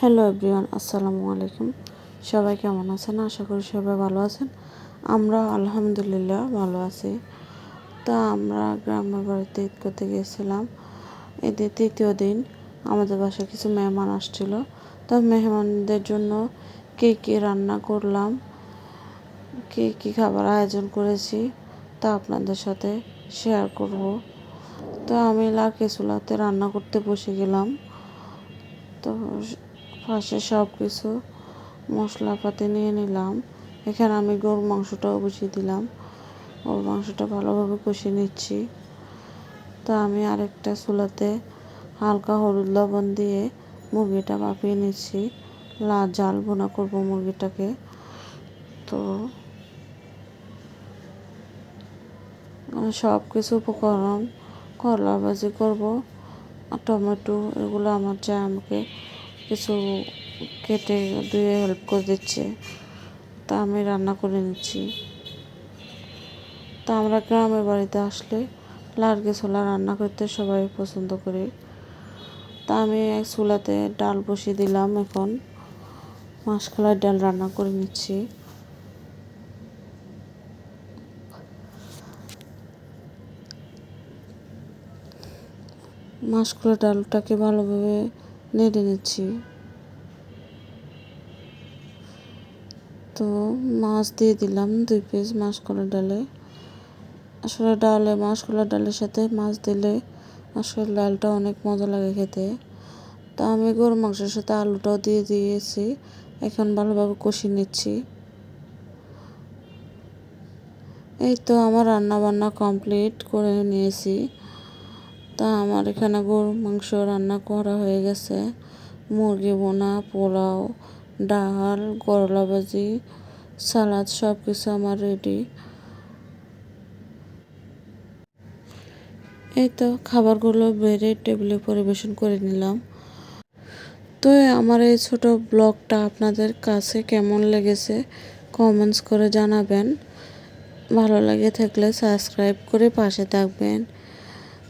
Hello everyone, আসসালামু আলাইকুম। সবাই কেমন আছেন? আশা করি সবাই ভালো আছেন। আমরা আলহামদুলিল্লাহ ভালো আছি। তা আমরা গ্রামের বাড়িতে ঈদ করতে গিয়েছিলাম। ঈদের তৃতীয় দিন আমাদের বাসায় কিছু মেহমান আসছিল। তা মেহমানদের জন্য কী কী রান্না করলাম, কী কী খাবার আয়োজন করেছি তা আপনাদের সাথে শেয়ার করব। তো আমি লাকি চুলাতে রান্না করতে বসে গেলাম। তো ফার্স্টে সব কিছু মশলাপাতি নিয়ে নিলাম। এখানে আমি গরুর মাংসটাও বসিয়ে দিলাম। গরুর মাংসটা ভালোভাবে কষিয়ে নিচ্ছি। তা আমি আরেকটা চুলাতে হালকা হলুদ লবণ দিয়ে মুরগিটা ভাপিয়ে নিচ্ছি। লা, জাল বোনা করব মুরগিটাকে। তো সব কিছু উপকরণ, করলা ভাজি করব, টমেটো, এগুলো আমার যা আমাকে কিছু কেটে ধুয়ে হেল্প করে দিচ্ছে। তা আমি রান্না করে নিচ্ছি। তা আমরা গ্রামের বাড়িতে আসলে লার্গে ছোলা রান্না করতে সবাই পছন্দ করি। তা আমি এক চুলাতে ডাল বসিয়ে দিলাম এখন। মাসকলার ডাল রান্না করে নিচ্ছি। মাসকলা ডালটাকে ভালোভাবে নেড়ে নিচ্ছি। তো মাছ দিয়ে দিলাম দুই পিস মাসকলার ডালে। আসলে ডালে মাসকলার ডালের সাথে মাছ দিলে আসলে ডালটা অনেক মজা লাগে খেতে। তা আমি গরু মাংসের সাথে আলুটাও দিয়ে দিয়েছি। এখন ভালোভাবে কষিয়ে নিচ্ছি। এই তো আমার রান্না বান্না কমপ্লিট করে নিয়েছি। তা আমার এখানে গরু মাংস রান্না করা হয়ে গেছে। মুরগি বোনা পোলাও, ডাল, করলা ভাজি, সালাদ সব কিছু আমার রেডি এই তো খাবারগুলো বেড়ে টেবিলে পরিবেশন করে নিলাম। তো আমার এই ছোট ব্লগটা আপনাদের কাছে কেমন লেগেছে কমেন্টস করে জানাবেন। ভালো লাগে থাকলে সাবস্ক্রাইব করে পাশে থাকবেন।